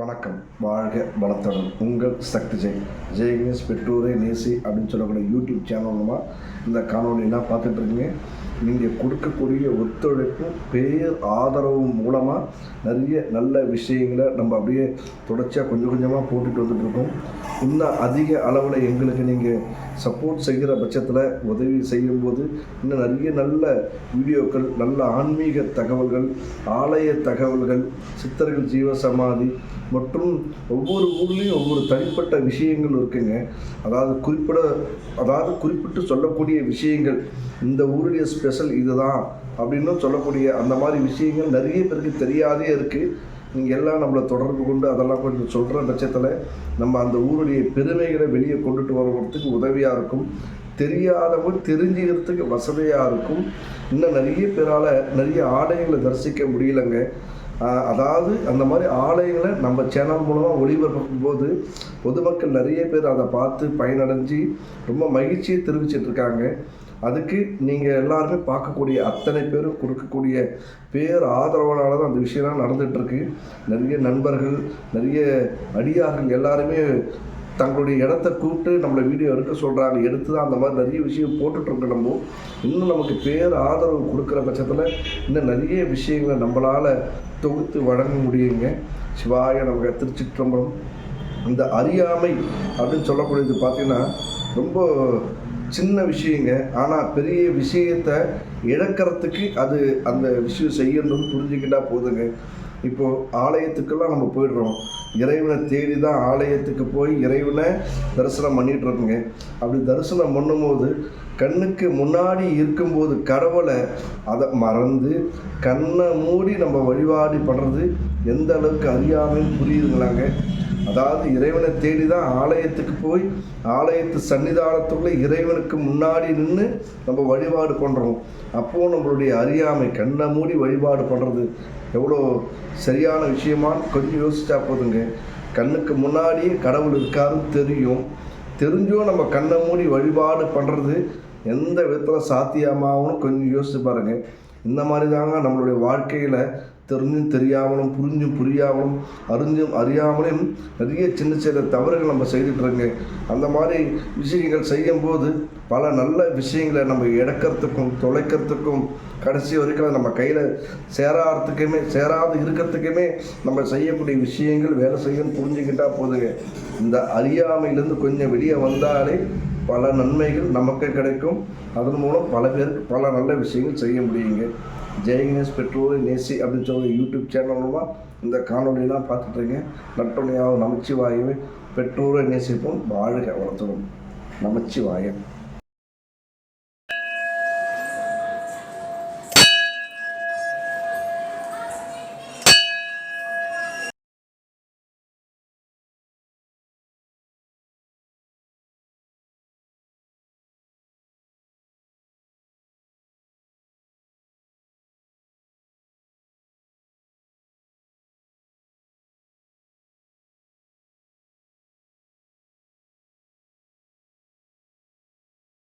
வணக்கம். வாழ்க வளத்துடன் உங்கள் சக்தி ஜெய். ஜெயகணேஷ் பெற்றோரே நேசி அப்படின்னு சொல்லக்கூடிய யூடியூப் சேனல் மூலமாக இந்த காணொலியெல்லாம் பார்த்துட்ருக்கீங்க நீங்கள் கொடுக்கக்கூடிய ஒத்துழைப்பும் பேர் ஆதரவும் மூலமாக நிறைய நல்ல விஷயங்களை நம்ம அப்படியே தொடர்ச்சியாக கொஞ்சம் கொஞ்சமாக போட்டுட்டு வந்துட்ருக்கோம் இன்னும் அதிக அளவில் எங்களுக்கு நீங்கள் சப்போர்ட் செய்கிற பட்சத்தில் உதவி செய்யும்போது இன்னும் நிறைய நல்ல வீடியோக்கள் நல்ல ஆன்மீக தகவல்கள் ஆலய தகவல்கள் சித்தர்கள் ஜீவசமாதி மற்றும் ஒவ்வொரு ஊர்லேயும் ஒவ்வொரு தனிப்பட்ட விஷயங்கள் இருக்குங்க. அதாவது குறிப்பிட அதாவது குறிப்பிட்டு சொல்லக்கூடிய விஷயங்கள். இந்த ஊருடைய ஸ்பெஷல் இதுதான் அப்படின்னு சொல்லக்கூடிய அந்த மாதிரி விஷயங்கள் நிறைய பேருக்கு தெரியாதே இருக்குது நீங்கள் எல்லாம் நம்மளை தொடர்பு கொண்டு அதெல்லாம் கொஞ்சம் சொல்கிற பட்சத்தில் நம்ம அந்த ஊருடைய பெருமைகளை வெளியே கொண்டுட்டு வரதுக்கு உதவியாக இருக்கும். தெரியாதவங்க தெரிஞ்சுக்கிறதுக்கு வசதியாக இருக்கும். இன்னும் நிறைய பேரால் நிறைய ஆலயங்களை தரிசிக்க முடியலங்க. அதாவது அந்த மாதிரி ஆலயங்களை நம்ம சேனல் மூலமாக ஒளிபரப்பும் போது பொதுமக்கள் நிறைய பேர் அதை பார்த்து பயனடைஞ்சு ரொம்ப மகிழ்ச்சியை தெரிவிச்சிட்டு இருக்காங்க. அதுக்கு நீங்கள் எல்லாருமே பார்க்கக்கூடிய அத்தனை பேரும் கொடுக்கக்கூடிய பேர் ஆதரவனால தான் அந்த விஷயம்லாம் நடந்துகிட்ருக்கு நிறைய நண்பர்கள் நிறைய அடியார்கள் எல்லாருமே தங்களுடைய இடத்த கூப்பிட்டு நம்மளை வீடியோ எடுக்க சொல்கிறாங்க எடுத்து தான் அந்த மாதிரி நிறைய விஷயம் போட்டுட்ருக்கோம் நம்ம. இன்னும் நமக்கு பேர் ஆதரவு கொடுக்குற பட்சத்தில் இன்னும் நிறைய விஷயங்களை நம்மளால் தொகுத்து வழங்க முடியுங்க. சிவாய நமக்கு திருச்சிற்றம்பலம். இந்த அறியாமை அப்படின்னு சொல்லக்கூடியது பார்த்திங்கன்னா ரொம்ப சின்ன விஷயங்க. ஆனால் பெரிய விஷயத்தை இழக்கிறதுக்கு அது அந்த விஷயம் செய்யணும்னு புரிஞ்சுக்கிட்டா போதுங்க. இப்போது ஆலயத்துக்கெல்லாம் நம்ம போயிடுறோம். இறைவனை தேடி தான் ஆலயத்துக்கு போய் இறைவனை தரிசனம் பண்ணிகிட்டு இருக்கோங்க அப்படி தரிசனம் பண்ணும்போது கண்ணுக்கு முன்னாடி இருக்கும்போது கடவுளை அதை மறந்து கண்ணை மூடி நம்ம வழிபாடு பண்ணுறது எந்த அளவுக்கு அறியாமைன்னு புரியுதுங்களாங்க. அதாவது இறைவனை தேடி தான் ஆலயத்துக்கு போய் ஆலயத்து சன்னிதானத்துக்குள்ள இறைவனுக்கு முன்னாடி நின்று நம்ம வழிபாடு பண்ணுறோம் அப்போது நம்மளுடைய அறியாமை கண்ணை மூடி வழிபாடு பண்ணுறது எவ்வளோ சரியான விஷயமான்னு கொஞ்சம் யோசிச்சா போதுங்க. கண்ணுக்கு முன்னாடியே கடவுள் இருக்காருன்னு தெரியும். தெரிஞ்சும் நம்ம கண்ணை மூடி வழிபாடு பண்ணுறது எந்த விதத்தில் சாத்தியமாகவும் கொஞ்சம் யோசிச்சு பாருங்கள் இந்த மாதிரி தாங்க நம்மளுடைய வாழ்க்கையில் தெரிஞ்சும் தெரியாமலும் புரிஞ்சும் புரியாமலும் அறிஞ்சும் அறியாமலும் நிறைய சின்ன சின்ன தவறுகள் நம்ம செய்துட்ருங்க அந்த மாதிரி விஷயங்கள் செய்யும்போது பல நல்ல விஷயங்களை நம்ம இழக்கிறதுக்கும் தொலைக்கிறதுக்கும் கடைசி வரைக்கும் நம்ம கையில் சேராததுக்குமே சேராது இருக்கிறதுக்குமே நம்ம செய்யக்கூடிய விஷயங்கள் வேலை செய்யணும்னு புரிஞ்சுக்கிட்டா போதுங்க. இந்த அறியாமையிலேருந்து கொஞ்சம் வெளியே வந்தாலே பல நன்மைகள் நமக்கு கிடைக்கும். அதன் மூலம் பல பேருக்கு பல நல்ல விஷயங்கள் செய்ய முடியுங்க. ஜெயகணேஷ் பெட்ரோல் நேசி அப்படின்னு சொல்லி யூடியூப் சேனல் மூலமாக இந்த காணொலியெலாம் பார்த்துட்ருங்க நட்டுணையாவது நமச்சிவாயவே பெற்றோரை நேசிப்போம் வாழ்க வளர்த்துவோம். நமச்சிவாயம்.